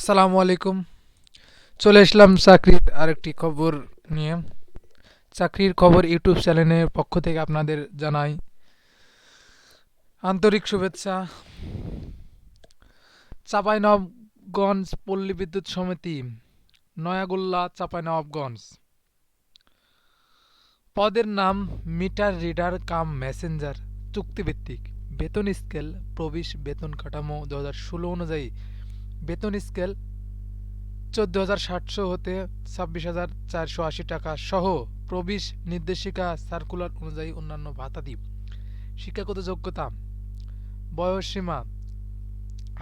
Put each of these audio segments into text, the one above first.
আসসালামু আলাইকুম। চলে আসলাম চাকরির আরেকটি খবর নিয়ে। চাকরির খবর ইউটিউব চ্যানেলের পক্ষ থেকে আপনাদের জানাই আন্তরিক শুভেচ্ছা। চাঁপাইনবাবগঞ্জ পল্লী বিদ্যুৎ সমিতি, নয়াগোল্লা চাঁপাইনবাবগঞ্জ পদের নাম মিটার রিডার কাম মেসেঞ্জার, চুক্তিভিত্তিক। বেতন স্কেল, প্রবেশ বেতন কাঠামো দু হাজার ষোলো অনুযায়ী বেতন স্কেল চোদ্দ হাজার সাতশো হতে ছাব্বিশ হাজার চারশো আশি টাকা সহ প্রবেশ নির্দেশিকা সার্কুলার অনুযায়ী অন্যান্য ভাতা ভাতাদি শিক্ষাগত যোগ্যতা বয়সসীমা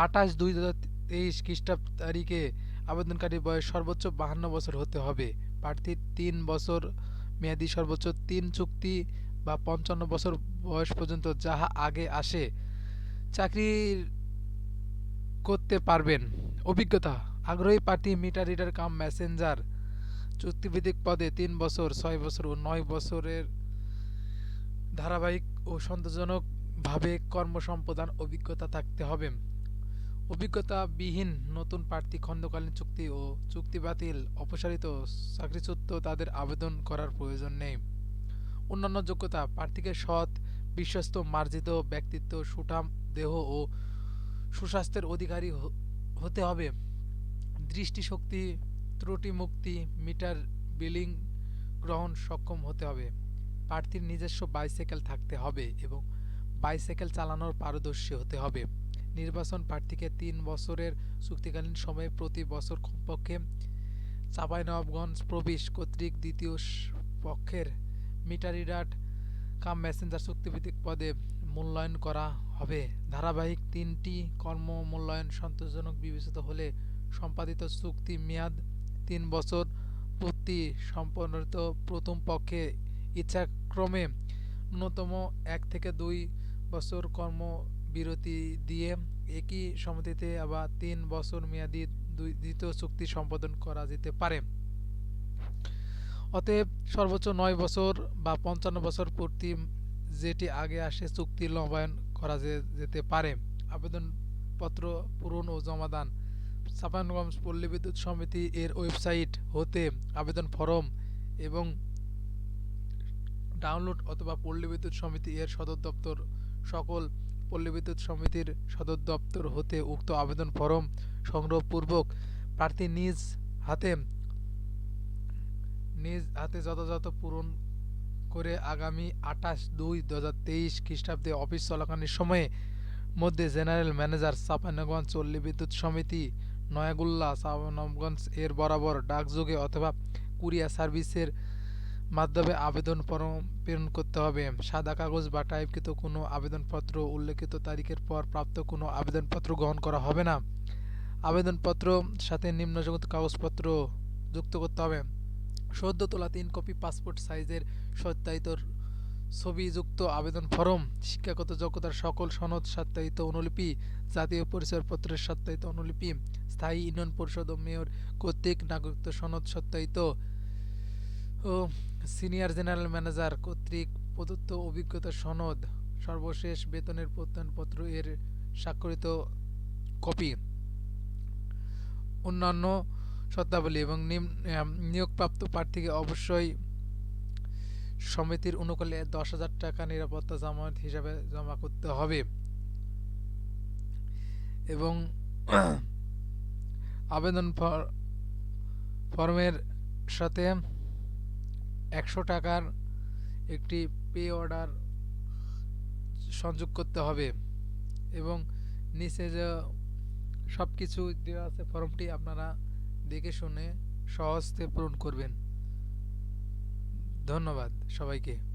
আঠাশ দুই হাজার তেইশ খ্রিস্টাব্দ তারিখে আবেদনকারী বয়স সর্বোচ্চ বাহান্ন বছর হতে হবে। প্রার্থীর তিন বছর মেয়াদি সর্বোচ্চ তিন চুক্তি বা পঞ্চান্ন বছর বয়স পর্যন্ত যাহা আগে আসে। চাকরির করতে পারবেন। অভিজ্ঞতা, আগ্রহী প্রার্থী, মিটার রিডার কাম মেসেঞ্জার, চুক্তিভিত্তিক পদে তিন বছর, ছয় বছর ও নয় বছরের ধারাবাহিক ও সন্তোষজনকভাবে কর্মসম্পাদন অভিজ্ঞতা থাকতে হবে। অভিজ্ঞতাবিহীন নতুন প্রার্থী, খণ্ডকালীন চুক্তি ও চুক্তি বাতিল, অপসারিত চাকরিচ্যুত তাদের আবেদন করার প্রয়োজন নেই। অন্যান্য যোগ্যতা, প্রার্থীকে সৎ, বিশ্বস্ত, মার্জিত ব্যক্তিত্ব, সুঠাম দেহ ও সুস্বাস্থ্যের অধিকারী হতে হবে। দৃষ্টিশক্তি, ত্রুটি মুক্তি, মিটার বিলিং গ্রহণ সক্ষম হতে হবে। প্রার্থীর নিজস্ব বাইসাইকেল থাকতে হবে এবং বাইসাইকেল চালানোর পারদর্শী হতে হবে। নির্বাচন প্রার্থীকে তিন বছরের চুক্তিকালীন সময়ে প্রতি বছর কমপক্ষে চাঁপাইনবাবগঞ্জ প্রবেশ কর্তৃক দ্বিতীয় পক্ষের মিটার রিডার কাম মেসেঞ্জার চুক্তিভিত্তিক পদে মূল্যায়ন করা হবে। ধারাবাহিক তিনটি কর্ম মূল্যায়ন সন্তোষজনক বিবেচিত হলে সম্পাদিত চুক্তি মেয়াদ তিন বছর, প্রতি সম্পন্নিত প্রথম পক্ষে ইচ্ছাক্রমে ন্যূনতম এক থেকে দুই বছর কর্মবিরতি দিয়ে একই সমিতিতে আবার তিন বছর মেয়াদি দ্বিতীয় চুক্তি সম্পাদন করা যেতে পারে। অতএব সর্বোচ্চ নয় বছর বা পঞ্চান্ন বছর পূর্তি যেটি আগে আসে চুক্তি নবায়ন করা যেতে পারে। আবেদনপত্র পূরণ ও জমাদান চাঁপাইনগঞ্জ পল্লী বিদ্যুৎ সমিতি এর ওয়েবসাইট হতে আবেদন ফরম এবং ডাউনলোড অথবা পল্লী বিদ্যুৎ সমিতি এর সদর দপ্তর সকল পল্লী বিদ্যুৎ সমিতির সদর দপ্তর হতে উক্ত আবেদন ফরম সংগ্রহপূর্বক প্রার্থী নিজ হাতে নিজ হাতে যথাযথ পূরণ করে আগামী আঠাশ দুই দু হাজার তেইশ খ্রিস্টাব্দে অফিস চলাকালীন সময়ে মধ্যে জেনারেল ম্যানেজার চাঁপাইনগঞ্জ চল্লী বিদ্যুৎ সমিতি, নয়াগুল্লা চাঁপাইনগঞ্জ এর বরাবর ডাকযোগে অথবা কুরিয়ার সার্ভিসের মাধ্যমে আবেদন প্রেরণ করতে হবে। সাদা কাগজ বা টাইপকৃত কোনো আবেদনপত্র, উল্লেখিত তারিখের পর প্রাপ্ত কোনো আবেদনপত্র গ্রহণ করা হবে না। আবেদনপত্র সাথে নিম্নযোগ্য কাগজপত্র যুক্ত করতে হবে। সদ্য তোলা তিন কপি পাসপোর্ট সাইজের সত্যায়িত ছবিযুক্ত আবেদন ফরম, শিক্ষাগত যোগ্যতার সকল সনদ সত্যায়িত অনুলিপি, জাতীয় পরিচয়পত্রের সত্যায়িত অনুলিপি, স্থায়ী ইউনিয়ন পরিষদ ও মেয়র কর্তৃক নাগরিকত্ব সনদ সত্যায়িত, ও সিনিয়র জেনারেল ম্যানেজার কর্তৃক প্রদত্ত অভিজ্ঞতা সনদ, সর্বশেষ বেতনের প্রত্যয়নপত্র এর স্বাক্ষরিত কপি। অন্যান্য শর্তাবলী এবং নিয়োগপ্রাপ্ত প্রার্থীকে অবশ্যই সমিতির অনুকূলে দশ হাজার টাকা নিরাপত্তা জামানত হিসাবে জমা করতে হবে। এবং আবেদন ফর- ফর্মের সাথে একশো টাকার একটি পে অর্ডার সংযোগ করতে হবে এবং নিচে যে সব কিছু দেওয়া আছে ফর্মটি আপনারা দেখে শুনে সহজতে পূরণ করবেন। ধন্যবাদ সবাইকে।